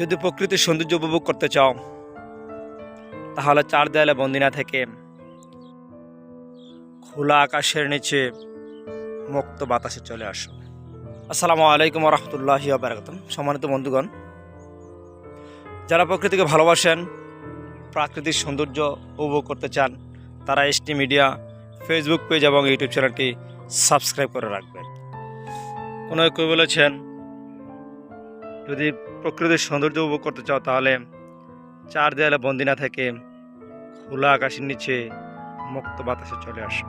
যদি প্রকৃতির সৌন্দর্য উপভোগ করতে চাও, তাহলে চার দেয়ালে বন্দি না থেকে খোলা আকাশের নিচে মুক্ত বাতাসে চলে আসো। আসসালামু আলাইকুম রহমতুল্লাহ বারাকাতুম সম্মানিত বন্ধুগণ, যারা প্রকৃতিকে ভালোবাসেন, প্রাকৃতিক সৌন্দর্য উপভোগ করতে চান, তারা এসটি মিডিয়া ফেসবুক পেজ এবং ইউটিউব চ্যানেলটি সাবস্ক্রাইব করে রাখবেন। কোনো কেউ বলেছেন যদি প্রকৃতির সৌন্দর্য উপভোগ করতে চাও তাহলে চার দেয়ালে বন্দি না থেকে খোলা আকাশের নিচে মুক্ত বাতাসে চলে আসো।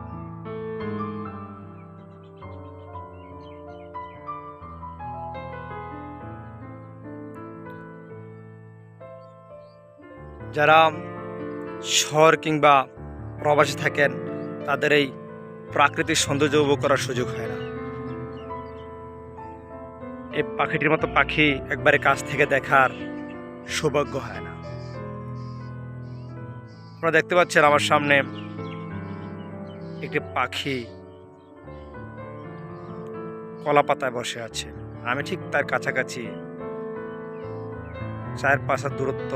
যারা শহর কিংবা প্রবাসী থাকেন, তাদের এই প্রাকৃতিক সৌন্দর্য উপভোগ করার সুযোগ হয় না। এই পাখিটির মতো পাখি একবারে কাছ থেকে দেখার সৌভাগ্য হয় না। আপনারা দেখতে পাচ্ছেন আমার সামনে একটি পাখি কলা পাতায় বসে আছে। আমি ঠিক তার কাছাকাছি চার হাত দূরত্ব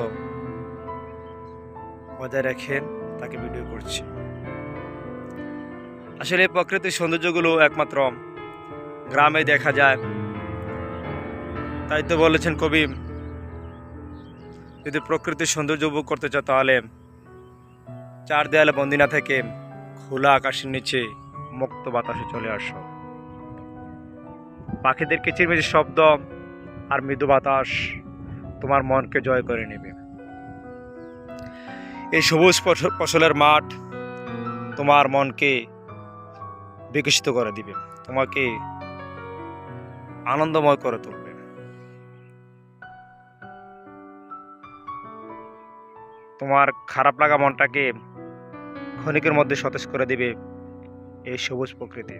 বজায় রেখে তাকে ভিডিও করছি। আসলে প্রকৃতির সৌন্দর্যগুলো একমাত্র গ্রামে দেখা যায়। তাই তো বলেছেন কবি, যদি প্রকৃতির সৌন্দর্য উপভোগ করতে চাও তাহলে চার দেয়ালে বন্দি না থেকে খোলা আকাশের নিচে মুক্ত বাতাসে চলে আসো। পাখিদের কিচিরমিচির শব্দ আর মৃদু বাতাস তোমার মনকে জয় করে নেবে। এই সবুজ ফস- ফসলের মাঠ তোমার মনকে বিকশিত করে দিবে। তোমাকে আনন্দময় করে তুলবে। তোমার খারাপ লাগা মনটাকে ক্ষণিকের মধ্যে সতেজ করে দিবে এই সবুজ প্রকৃতি।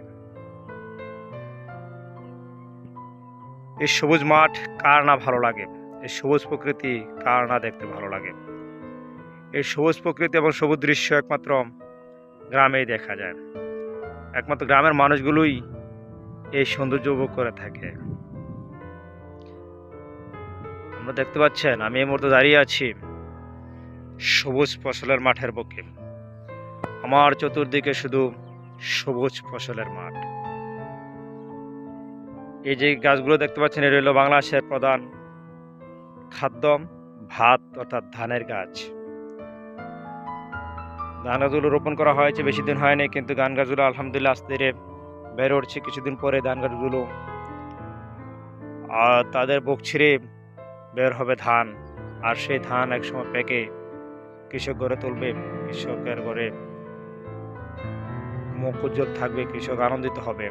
এই সবুজ মাঠ কার না ভালো লাগে? এই সবুজ প্রকৃতি কার না দেখতে ভালো লাগে? এই সবুজ প্রকৃতি এবং সবুজ দৃশ্য একমাত্র গ্রামেই দেখা যায়। একমাত্র গ্রামের মানুষগুলোই এই সৌন্দর্য উপভোগ করে থাকে। আমরা দেখতে পাচ্ছেন, আমি এই মুহূর্তে দাঁড়িয়ে আছি সবুজ ফসলের মাঠের বুকে আমার চতুর্দিকে শুধু সবুজ ফসলের মাঠ। এই যে গাছগুলো দেখতে পাচ্ছেন, এটা হলো বাংলাদেশের প্রধান খাদ্য, ভাত অর্থাৎ ধানের গাছ। ধান গাছগুলো রোপণ করা হয়েছে, বেশি দিন হয়নি, কিন্তু ধান গাছগুলো আলহামদুলিল্লাহ আস্তে ধীরে বেড়ে উঠছে। কিছুদিন পরে ধান গাছগুলো আর তাদের বুক ছিঁড়ে বের হবে ধান, আর সেই ধান একসময় পেকে কৃষক গড়ে তুলবে কৃষকের ঘরে মুখ উজ্জ্বল থাকবে কৃষক আনন্দিত হবে।